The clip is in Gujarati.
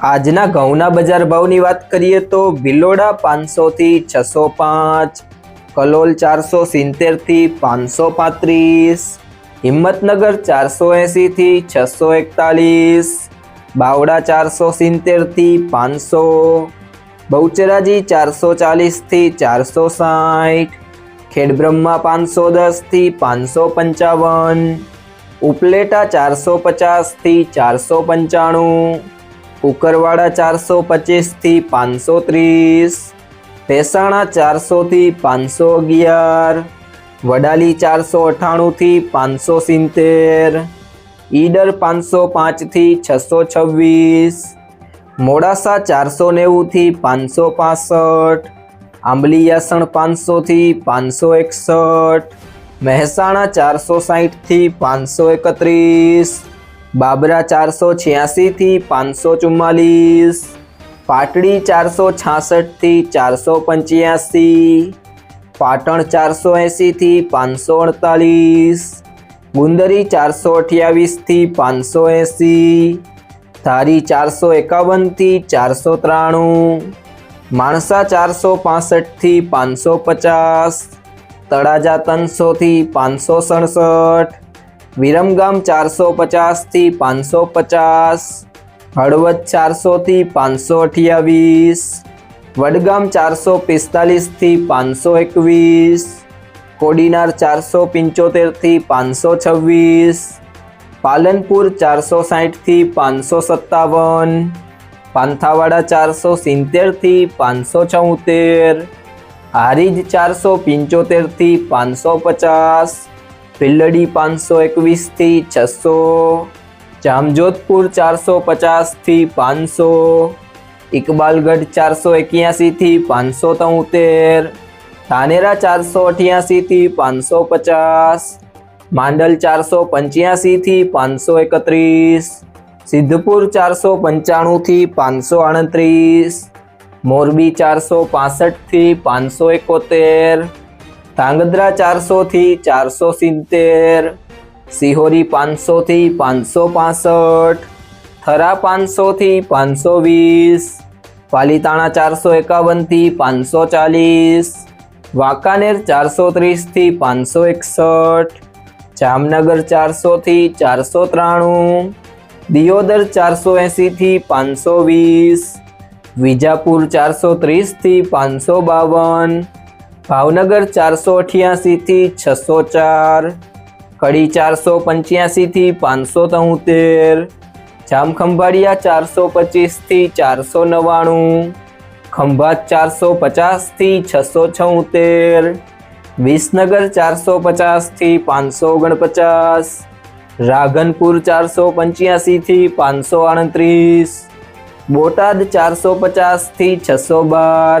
આજના ઘઉંના બજાર ભાવની વાત કરીએ તો ભિલોડા પાંચસોથી છસો પાંચ કલોલ ચારસો સિત્તેરથી પાંચસો પાંત્રીસ હિંમતનગર ચારસો એંસીથી છસો એકતાલીસ બાવડા ચારસો સિત્તેરથી પાંચસો, બહુચરાજી ચારસો ચાલીસથી ચારસો સાઠ ખેડબ્રહ્મા પાંચસો દસથી પાંચસો પંચાવન ઉપલેટા ચારસો પચાસથી ચારસો પંચાણું કુકરવાડા ચારસો પચીસથી પાંચસો ત્રીસ, ભેસાણા ચારસોથી પાંચસો અગિયાર, વડાલી ચારસો અઠ્ઠાણુંથી પાંચસો સિત્તેર, ઈડર પાંચસો પાંચથી છસો છવ્વીસ, મોડાસા ચારસો નેવુંથી પાંચસો પાસઠ આંબલીયાસણ પાંચસોથી પાંચસો એકસઠ, મહેસાણા ચારસો સાહીઠથી પાંચસો એકત્રીસ બાબરા ચારસો છ્યાસીથી પાંચસો ચુમ્માલીસ, પાટડી ચારસો છાસઠથી ચારસો પંચ્યાસી, પાટણ ચારસો એંસીથી પાંચસો અડતાલીસ, ગુંદરી ચારસો અઠ્યાવીસથી પાંચસો એંસી ધારી ચારસો એકાવનથી ચારસો ત્રાણું, માણસા ચારસો પાસઠથી પાંચસો પચાસ, તળાજા ત્રણસોથી પાંચસો સડસઠ વિરમગામ ચારસો પચાસથી પાંચસો પચાસ હળવદ ચારસોથી પાંચસો અઠ્યાવીસ વડગામ ચારસો પિસ્તાલીસથી પાંચસો એકવીસ કોડીનાર ચારસો પંચોતેરથી પાંચસો છવ્વીસ પાલનપુર ચારસો સાઠથી પાંચસો સત્તાવન પાંથાવાડા ચારસો સિત્તેરથી પાંચસો છોતેર હારીજ ચારસો પંચોતેરથી પાંચસો પચાસ પિલ્લડી પાંચસો એકવીસથી છસો, જામજોધપુર ચારસો પચાસથી પાંચસો, ઇકબાલગઢ ચારસો એક્યાસીથી પાંચસો તોતેર, ધાનેરા ચારસો અઠ્યાસીથી પાંચસો પચાસ, માંડલ ચારસો પંચ્યાસીથી પાંચસો એકત્રીસ, સિદ્ધપુર ચારસો પંચાણુંથી પાંચસો આડત્રીસ મોરબી ચારસો પાસઠથી પાંચસો એકોતેર ધાંગધ્રા ચારસોથી ચારસો સિત્તેર સિહોરી પાંચસોથી પાંચસો પાસઠ થરા પાંચસોથી પાંચસો વીસ પાલીતાણા ચારસો એકાવનથી પાંચસો ચાલીસ વાંકાનેર ચારસો ત્રીસથી પાંચસો એકસઠ જામનગર ચારસોથી ચારસો ત્રાણું દિયોદર ચારસો એંસીથી પાંચસો વીસ વિજાપુર ચારસો ત્રીસથી પાંચસો બાવન ભાવનગર ચારસો અઠ્યાસીથી છસો ચાર, કડી ચારસો પંચ્યાસીથી પાંચસો તોતેર, જામખંભાળિયા ચારસો પચીસથી ચારસો નવ્વાણું, ખંભાત ચારસો પચાસથી છસો છોતેર, વિસનગર ચારસો પચાસથી પાંચસો ઓગણપચાસ, રાધનપુર ચારસો પંચ્યાસીથી પાંચસો આડત્રીસ, બોટાદ ચારસો પચાસથી છસો બાર